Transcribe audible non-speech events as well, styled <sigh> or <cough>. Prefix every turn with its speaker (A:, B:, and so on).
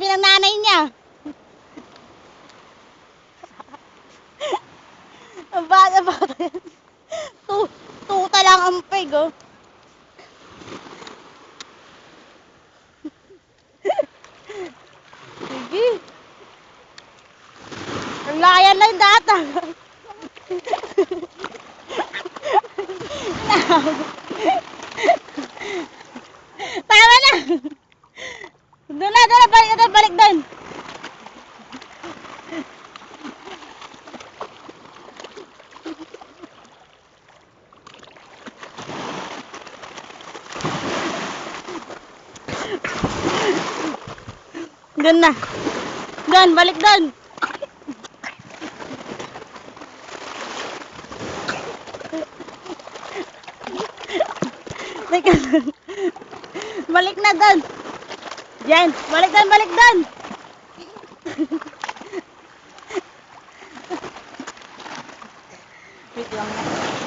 A: sabi ng nanay niya? <laughs> Ang bata bata yan. Tu tuta lang ang peg, oh. <laughs> Sige. Ang layan lang data. <laughs> Tama na. Doon na, doon na, balik doon, balik doon. Doon na. Doon, balik doon. Teka. Balik na doon. Yan, balik doon, balik doon. Wait lang.